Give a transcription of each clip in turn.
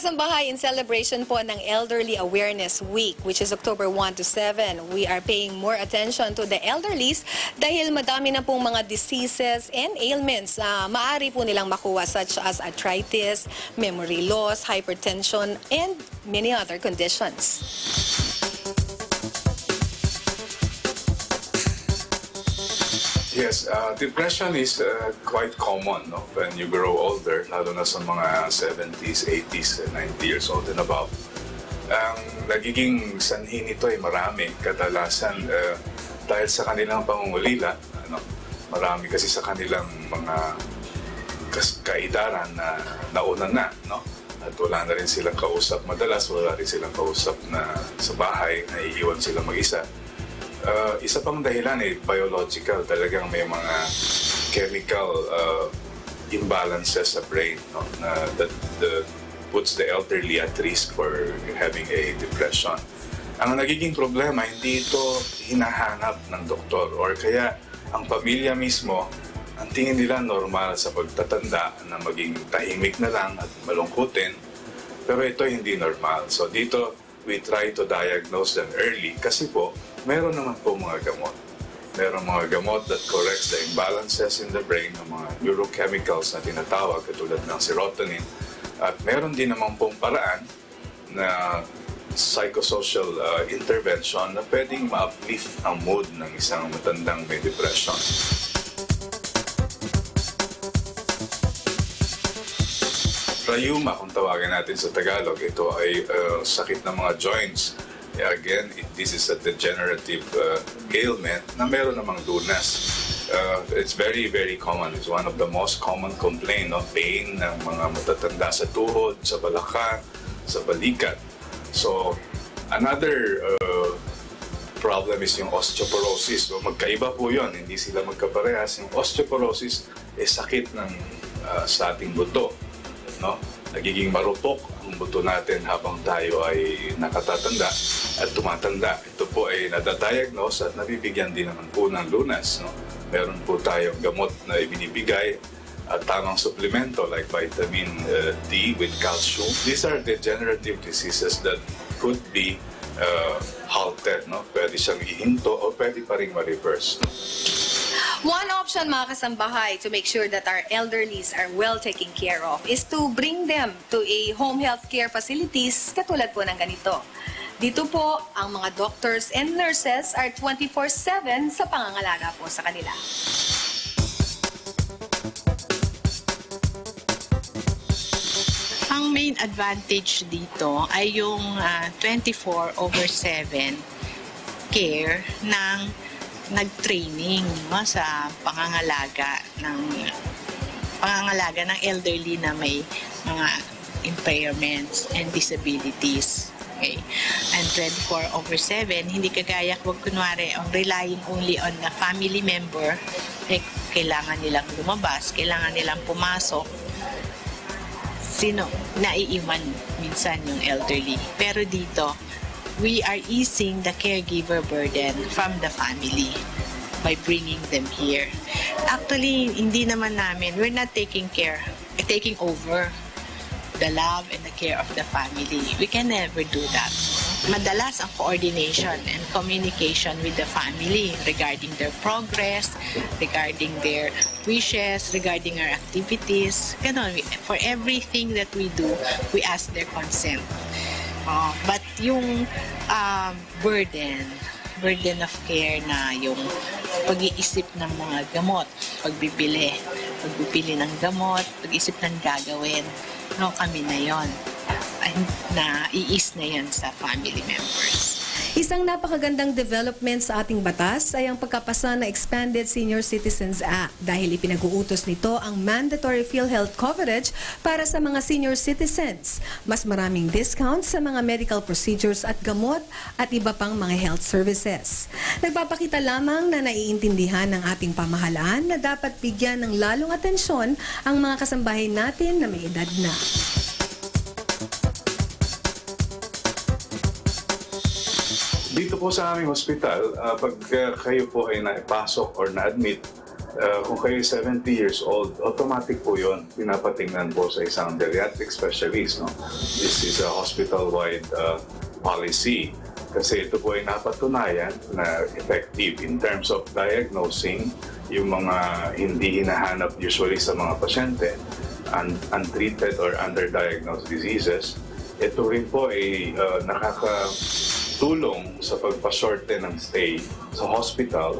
kasambahay, in celebration po ng Elderly Awareness Week, which is October 1 to 7, we are paying more attention to the elderlies dahil madami na pong mga diseases and ailments na maaari po nilang makuha such as arthritis, memory loss, hypertension, and many other conditions. Yes, uh, depression is uh, quite common no? when you grow older, lalo na sa mga 70s, 80s, and 90 years old and above. Ang nagiging sanhi nito ay marami. Kadalasan uh, dahil sa kanilang pangungulila, ano, marami kasi sa kanilang mga kaidaran na nauna na. No? At wala na rin silang kausap madalas, wala rin silang kausap na sa bahay, naiiwan silang mag-isa. Uh, isa pang dahilan ay biological. Talagang may mga chemical uh, imbalances sa brain no? na that, that puts the elderly at risk for having a depression. Ang nagiging problema, hindi ito hinahanap ng doktor or kaya ang pamilya mismo, ang tingin nila normal sa pagtatanda na maging tahimik na lang at malungkutin pero ito hindi normal. So dito, we try to diagnose them early kasi po, meron naman po mga gamot. Meron mga gamot that corrects the imbalances in the brain ng mga neurochemicals na tinatawag katulad ng serotonin. At meron din naman pong paraan na psychosocial uh, intervention na pwedeng ma-uplift ang mood ng isang matandang may depression. Rayuma, kung tawagan natin sa Tagalog, ito ay uh, sakit ng mga joints. Eh, Again, it, this is a degenerative uh, ailment na meron namang lunas. Uh, it's very, very common. It's one of the most common complaint of pain ng mga matatanda sa tuhod, sa balakang, sa balikat. So, another uh, problem is yung osteoporosis. So, magkaiba po yun. Hindi sila magkaparehas. Yung osteoporosis is sakit ng uh, sa ating buto. No? Nagiging marupok ang buto natin habang tayo ay nakatatanda at tumatanda. Ito po ay nadadiagnose at nabibigyan din naman po ng lunas. No? Meron po tayong gamot na ibinibigay at tamang suplemento like vitamin uh, D with calcium. These are degenerative diseases that could be uh, halted. No? Pwede siyang ihinto o pwede pa rin ma-reverse. No? One option mga kasambahay to make sure that our elderlies are well taken care of is to bring them to a home health care facilities katulad po ng ganito. Dito po, ang mga doctors and nurses are 24-7 sa pangangalaga po sa kanila. Ang main advantage dito ay yung ah, 24 over 7 care ng nag-training no, sa pangangalaga ng pangangalaga ng elderly na may mga impairments and disabilities. Okay. And 24 over 7, hindi kagaya kung kunwari, ang relying only on the family member, eh, kailangan nilang lumabas, kailangan nilang pumasok, sino naiiwan minsan yung elderly. Pero dito, we are easing the caregiver burden from the family by bringing them here. Actually, hindi naman namin, we're not taking care, taking over the love and the care of the family. We can never do that. Madalas ang coordination and communication with the family regarding their progress, regarding their wishes, regarding our activities. Ganon. For everything that we do, we ask their consent. Uh, but yung um, burden, burden of care na yung pag-iisip ng mga gamot, pagbibili, pagbibili ng gamot, pag-isip ng gagawin, no, kami na yon na iis na yan sa family members. Isang napakagandang development sa ating batas ay ang pagkapasa ng Expanded Senior Citizens Act dahil ipinag-uutos nito ang mandatory PhilHealth coverage para sa mga senior citizens. Mas maraming discounts sa mga medical procedures at gamot at iba pang mga health services. Nagpapakita lamang na naiintindihan ng ating pamahalaan na dapat bigyan ng lalong atensyon ang mga kasambahay natin na may edad na. Po sa aming hospital, ah, pag ah, kayo po ay naipasok or na-admit, uh, kung kayo 70 years old, automatic po yun. Pinapatingnan po sa isang geriatric specialist. No? This is a hospital-wide uh, policy. Kasi ito po ay napatunayan na effective in terms of diagnosing yung mga hindi hinahanap usually sa mga pasyente, un- untreated or underdiagnosed diseases. Ito rin po ay uh, nakakatulong sa pagpasorte ng stay sa hospital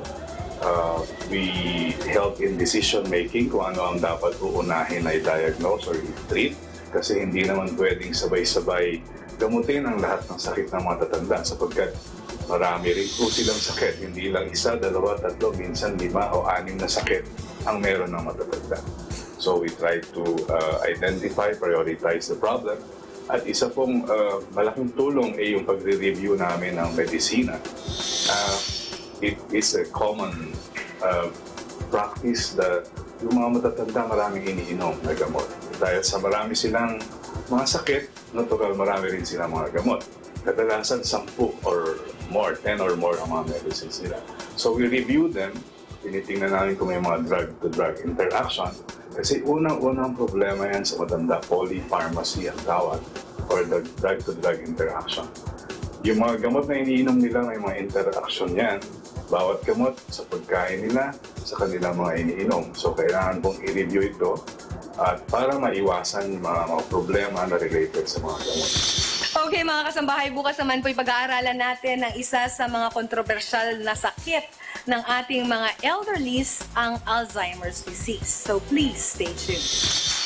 uh, we help in decision making kung ano ang dapat uunahin ay diagnose or treat kasi hindi naman pwedeng sabay-sabay gamutin ang lahat ng sakit ng mga tatanda sapagkat marami rin po silang sakit. Hindi lang isa, dalawa, tatlo, minsan lima o anim na sakit ang meron ng matatanda. So we try to uh, identify, prioritize the problem. At isa pong uh, malaking tulong ay yung pagre-review namin ng medisina. Uh, it is a common uh, practice that yung mga matatanda maraming iniinom na gamot. Dahil sa marami silang mga sakit, natural marami rin silang mga gamot. Kadalasan 10 or more, 10 or more ang mga medicines nila. So we review them, tinitingnan namin kung may mga drug-to-drug interaction. Kasi unang-unang problema yan sa matanda, polypharmacy ang tawag or the drug-to-drug interaction. Yung mga gamot na iniinom nila may mga interaction yan. Bawat gamot sa pagkain nila, sa kanilang mga iniinom. So kailangan pong i-review ito at para maiwasan yung mga, mga problema na related sa mga gamot. Okay mga kasambahay, bukas naman po'y pag-aaralan natin ng isa sa mga kontrobersyal na sakit ng ating mga elderlies, ang Alzheimer's disease. So please stay tuned.